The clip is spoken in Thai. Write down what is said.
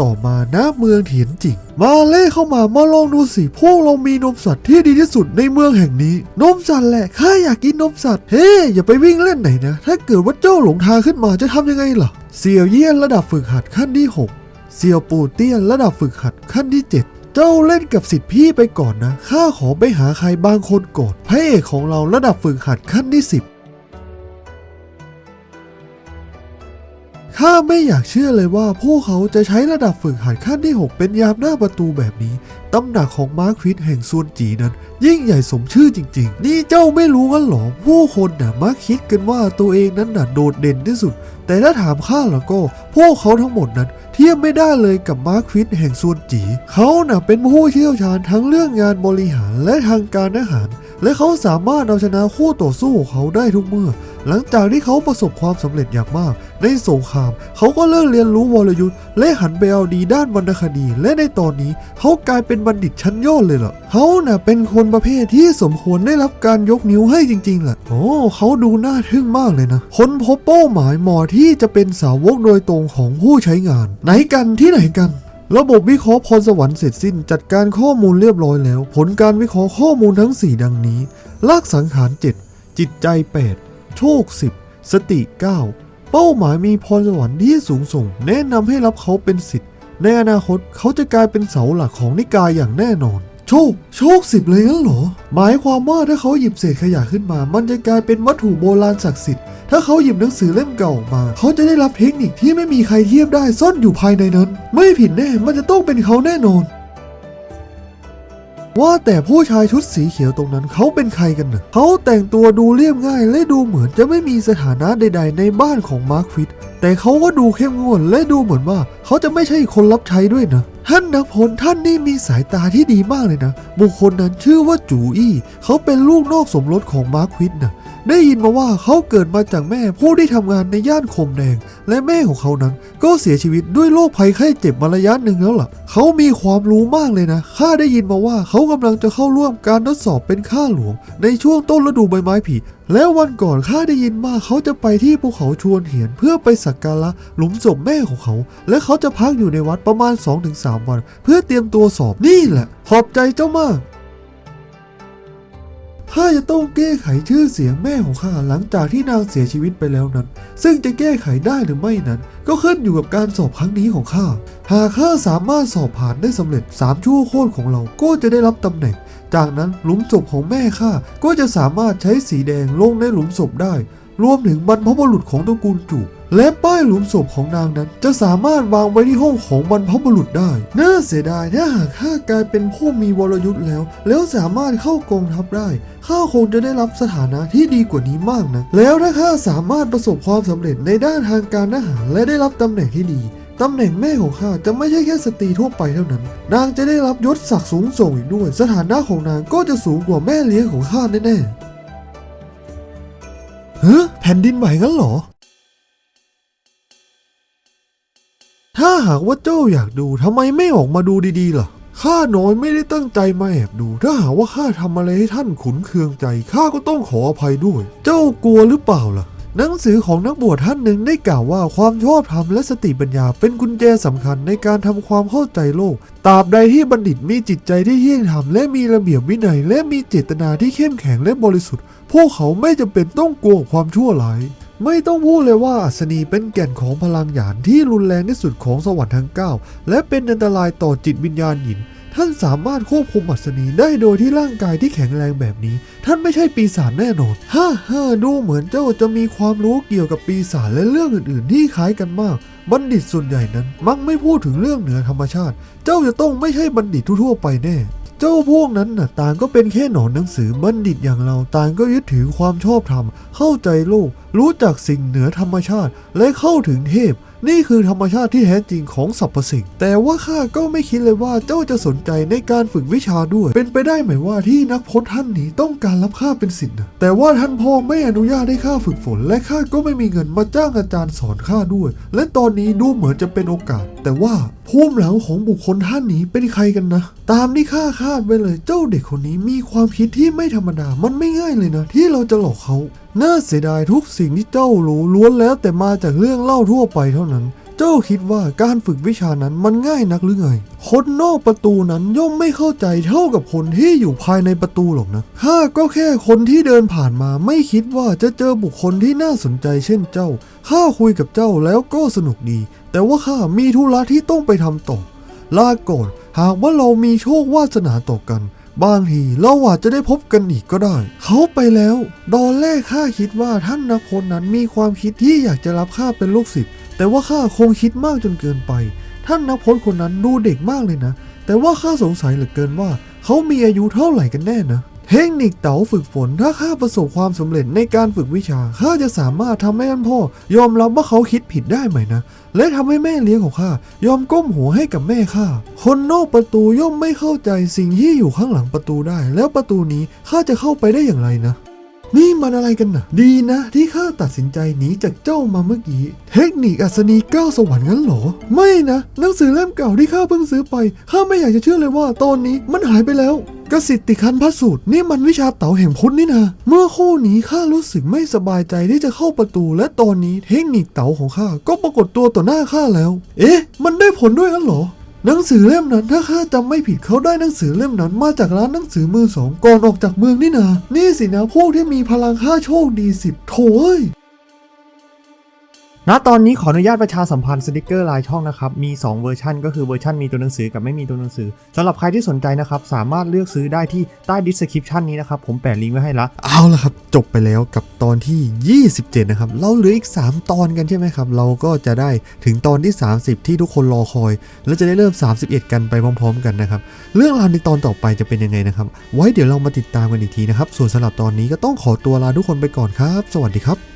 ต่อมาณเมืองเถียนจิง มาเล่เข้ามามาลองดูสิพวกเรามีนมสัตว์ที่ดีที่สุดในเมืองแห่งนี้ นมสัตว์แหละข้าอยากกินนมสัตว์เฮ้อย่าไปวิ่งเล่นไหนนะ ถ้าเกิดว่าเจ้าหลงทางขึ้นมาจะทำยังไงล่ะเสี่ยวเยี่ยนระดับฝึกหัดขั้นที่ 6เสี่ยวปูเตี้ยนระดับฝึกหัดขั้นที่ 7 เจ้าเล่นกับสิทธิพี่ไปก่อนนะข้าขอไปหาใครบางคนก่อนพระเอกของเราระดับฝึกหัดขั้นที่ 10 ข้าไม่อยากเชื่อเลยว่าพวกเขาจะใช้ระดับฝึกหัดขั้นที่ 6 เป็นยามหน้าประตูแบบนี้ ตำหนักของมาร์ควิดแห่งซวนจีนั้น ยิ่งใหญ่สมชื่อจริง ๆ นี่เจ้าไม่รู้กันหรอผู้คนน่ะมักคิดกันว่าตัวเองนั้นน่ะโดดเด่นที่สุด แต่ถ้าถามข้าแล้วก็ พวกเขาทั้งหมดนั้น เทียบไม่ได้เลยกับมาร์ควิดแห่งซวนจี เขาน่ะเป็นผู้เชี่ยวชาญทั้งเรื่องงานบริหารและทางการอาหาร และเขาสามารถเอาชนะคู่ต่อสู้ของเขาได้ทุกเมื่อ หลังจากที่เขาประสบความสำเร็จอย่างมาก ในสงคราม เขาก็เลิกเรียนรู้วรยุทธ์และหันไปเอาดีด้านวรรณคดี และในตอนนี้ เขากลายเป็นบัณฑิตชั้นยอดเลยล่ะเขาน่ะเป็นคนประเภทที่สมควรได้รับการยกนิ้วให้จริงๆแหละโอ้เขาดูน่าทึ่งมากเลยนะค้นพบเป้าหมายหมอที่จะเป็นสาวกโดยตรงของผู้ใช้งาน ไหนกันที่ไหนกัน ระบบวิเคราะห์พรสวรรค์เสร็จสิ้นจัดการข้อมูลเรียบร้อยแล้ว ผลการวิเคราะห์ข้อมูลทั้ง 4 ดังนี้ลากสังหาร 7 จิตใจ 8 โชค 10 สติ 9 เป้าหมายมีพรสวรรค์ที่สูงส่ง แนะนำให้รับเขาเป็นสิทธิ์ ในอนาคตเขาจะกลายเป็นเสาหลักของนิกายอย่างแน่นอน ชค โชคสิบเลยงั้นเหรอ หมายความว่าถ้าเขาหยิบเศษขยะขึ้นมา มันจะกลายเป็นวัตถุโบราณศักดิ์สิทธิ์ ถ้าเขาหยิบหนังสือเล่มเก่าออกมา เขาจะได้รับเทคนิคที่ไม่มีใครเทียบได้ซ่อนอยู่ภายในนั้น ไม่ผิดแน่ มันจะต้องเป็นเขาแน่นอน ว่าแต่ผู้ชายชุดสีเขียวตรงนั้นเขาเป็นใครกันนะเขาแต่งตัวดูเรียบง่ายและดูเหมือนจะไม่มีสถานะใด ๆ ในบ้านของมาร์คฟิตแต่เขาก็ดูเข้มงวดและดูเหมือนว่า เขาจะไม่ใช่คนรับใช้ด้วยนะท่านนักพลท่านนี่มีสายตาที่ดีมากเลยนะ บุคคลนั้นชื่อว่าจูอี้เขาเป็นลูกนอกสมรสของมาร์คฟิตนะได้ยินมาว่าเขาเกิดมาจากแม่ผู้ที่ทำงานในย่านคมแดง และแม่ของเขานั้น ก็เสียชีวิตด้วยโรคภัยไข้เจ็บมาระยะหนึ่งแล้วล่ะ เขามีความรู้มากเลยนะข้าได้ยินมาว่าเขากำลังจะเข้าร่วมการทดสอบเป็นข้าหลวง ในช่วงต้นฤดูใบไม้ผลิแล้ววันก่อนข้าได้ยินว่าเขาจะไปที่ภูเขาชวนเหียนเพื่อไปสักการะหลุมศพแม่ของเขา และเขาจะพักอยู่ในวัดประมาณ 2-3 วัน เพื่อเตรียมตัวสอบนี่แหละ ขอบใจเจ้ามากข้าจะต้องแก้ไขชื่อเสียงแม่ของข้าหลังจากที่นางเสียชีวิตไปแล้วนั้น ซึ่งจะแก้ไขได้หรือไม่นั้น ก็ขึ้นอยู่กับการสอบครั้งนี้ของข้า หากข้าสามารถสอบผ่านได้สำเร็จสามชั่วโคตรของเราก็จะได้รับตำแหน่ง จากนั้นหลุมศพของแม่ข้าก็จะสามารถใช้สีแดงลงในหลุมศพได้ รวมถึงบรรพบุรุษของตระกูลจูและป้ายหลุมศพของนางนั้น จะสามารถวางไว้ที่ห้องของบรรพบุรุษได้ น่าเสียดายถ้าหากข้ากลายเป็นผู้มีวรยุทธ์แล้ว แล้วสามารถเข้ากองทัพได้ข้าคงจะได้รับสถานะที่ดีกว่านี้มากนะ แล้วถ้าข้าสามารถประสบความสำเร็จในด้านทางการทหารและได้รับตำแหน่งที่ดี ตำแหน่งแม่ของข้าจะไม่ใช่แค่สตรีทั่วไปเท่านั้น นางจะได้รับยศศักดิ์สูงส่งอีกด้วย สถานะของนางก็จะสูงกว่าแม่เลี้ยงของข้าแน่ๆเฮ้แผ่นดินไหวงั้นเหรอ ถ้าหากว่าเจ้าอยากดูทำไมไม่ออกมาดูดีๆล่ะข้าน้อยไม่ได้ตั้งใจมาแอบดู ถ้าหากว่าข้าทำอะไรให้ท่านขุนเคืองใจข้าก็ต้องขออภัยด้วย เจ้ากลัวหรือเปล่าล่ะ หนังสือของนักบวชท่านหนึ่งได้กล่าวว่าความชอบธรรมและสติปัญญาเป็นกุญแจสำคัญในการทำความเข้าใจโลก ตราบใดที่บัณฑิตมีจิตใจที่เที่ยงธรรมและมีระเบียบวินัย และมีเจตนาที่เข้มแข็งและบริสุทธิ์ พวกเขาไม่จำเป็นต้องกลัวความชั่วร้าย ไม่ต้องพูดเลยว่าอัศนีเป็นแก่นของพลังหยานที่รุนแรงที่สุดของสวรรค์ทั้ง9และเป็นอันตรายต่อจิตวิญญาณหยิน ท่านสามารถควบคุมอัศนีได้โดยที่ร่างกายที่แข็งแรงแบบนี้ ท่านไม่ใช่ปีศาจแน่นอนฮ่าฮ่าดูเหมือนเจ้าจะมีความรู้เกี่ยวกับปีศาจและเรื่องอื่น ๆ ที่คล้ายกันมาก บัณฑิตส่วนใหญ่นั้น มักไม่พูดถึงเรื่องเหนือธรรมชาติ เจ้าจะต้องไม่ใช่บัณฑิตทั่ว ๆ ไปแน่เจ้าพวกนั้นน่ะต่างก็เป็นแค่หนอนหนังสือบัณฑิตอย่างเราต่างก็ยึดถือความชอบธรรม เข้าใจโลก รู้จักสิ่งเหนือธรรมชาติ และเข้าถึงเทพ นี่คือธรรมชาติที่แท้จริงของสรรพสิ่ง แต่ว่าข้าก็ไม่คิดเลยว่าเจ้าจะสนใจในการฝึกวิชาด้วย เป็นไปได้ไหมว่าที่นักพจน์ท่านนี้ต้องการรับข้าเป็นศิษย์นะแต่ว่าท่านพ่อไม่อนุญาตให้ข้าฝึกฝน และข้าก็ไม่มีเงินมาจ้างอาจารย์สอนข้าด้วย และตอนนี้ดูเหมือนจะเป็นโอกาส แต่ว่าภูมิหลังของบุคคลท่านนี้เป็นใครกันนะ ตามที่ข้าคาดไว้เลยเจ้าเด็กคนนี้มีความคิดที่ไม่ธรรมดามันไม่ง่ายเลยนะ ที่เราจะหลอกเขา น่าเสียดายทุกสิ่งที่เจ้ารู้ล้วนแล้วแต่มาจากเรื่องเล่าทั่วไปเท่านั้น เจ้าคิดว่าการฝึกวิชานั้นมันง่ายนักหรือไง คนนอกประตูนั้นย่อมไม่เข้าใจเท่ากับคนที่อยู่ภายในประตูหรอกนะข้าก็แค่คนที่เดินผ่านมาไม่คิดว่าจะเจอบุคคลที่น่าสนใจเช่นเจ้า ข้าคุยกับเจ้าแล้วก็สนุกดี แต่ว่าข้ามีธุระที่ต้องไปทำต่อ ลาก่อน หากว่าเรามีโชควาสนาต่อกัน บางทีเราอาจจะได้พบกันอีกก็ได้ เขาไปแล้ว ดอนแรกข้าคิดว่าท่านนักพลน์นั้นมีความคิดที่อยากจะรับข้าเป็นลูกศิษย์แต่ว่าข้าคงคิดมากจนเกินไป ท่านนักพลคนนั้นดูเด็กมากเลยนะ แต่ว่าข้าสงสัยเหลือเกินว่า เขามีอายุเท่าไหร่กันแน่นะ เทคนิคเต๋าฝึกฝนถ้าข้าประสบความสำเร็จในการฝึกวิชาข้าจะสามารถทำให้ท่านพ่อยอมรับว่าเขาคิดผิดได้ไหมนะ และทำให้แม่เลี้ยงของข้ายอมก้มหัวให้กับแม่ข้าคนนอกประตูย่อมไม่เข้าใจสิ่งที่อยู่ข้างหลังประตูได้ แล้วประตูนี้ข้าจะเข้าไปได้อย่างไรนะนี่มันอะไรกันนะดีนะ ที่ข้าตัดสินใจหนีจากเจ้ามาเมื่อกี้ เทคนิคอัศนีก้าวสวรรค์งั้นเหรอ ไม่นะ หนังสือเล่มเก่าที่ข้าเพิ่งซื้อไปข้าไม่อยากจะเชื่อเลยว่าตอนนี้มันหายไปแล้ว กสิทธิคันพระสูตรนี่มันวิชาเต๋าแห่งพุทธนี่นะเมื่อคู่นี้ข้ารู้สึกไม่สบายใจที่จะเข้าประตู และตอนนี้เทคนิคเต๋าของข้าก็ปรากฏตัวต่อหน้าข้าแล้ว เอ๊ะ มันได้ผลด้วยงั้นเหรอหนังสือเล่มนั้นถ้าข้าจำไม่ผิดเขาได้หนังสือเล่มนั้นมาจากร้านหนังสือมือสองก่อนออกจากเมืองนี่นานี่สินะพวกที่มีพลังค่าโชคดีสิบโถอย ณตอนนี้ขออนุญาตประชาสัมพันธ์สติกเกอร์ลายช่องนะครับ มี 2 เวอร์ชันก็คือเวอร์ชันมีตัวหนังสือกับไม่มีตัวหนังสือสำหรับใครที่สนใจนะครับ สามารถเลือกซื้อได้ที่ใต้ดิสคริปชันนี้นะครับ ผมแปะลิงก์ไว้ให้ละเอาละครับ จบไปแล้วกับตอนที่ 27 นะครับ เราเหลืออีก 3 ตอนกันใช่ไหมครับ เราก็จะได้ถึงตอนที่ 30 ที่ทุกคนรอคอย แล้วจะได้เริ่ม 31 กันไปพร้อม ๆ กันนะครับเรื่องราวในตอนต่อไปจะเป็นยังไงนะครับไว้เดี๋ยวเรามาติดตามกันอีกทีนะครับส่วนสำหรับตอนนี้ก็ต้องขอตัวลาทุกคนไปก่อนครับ สวัสดีครับ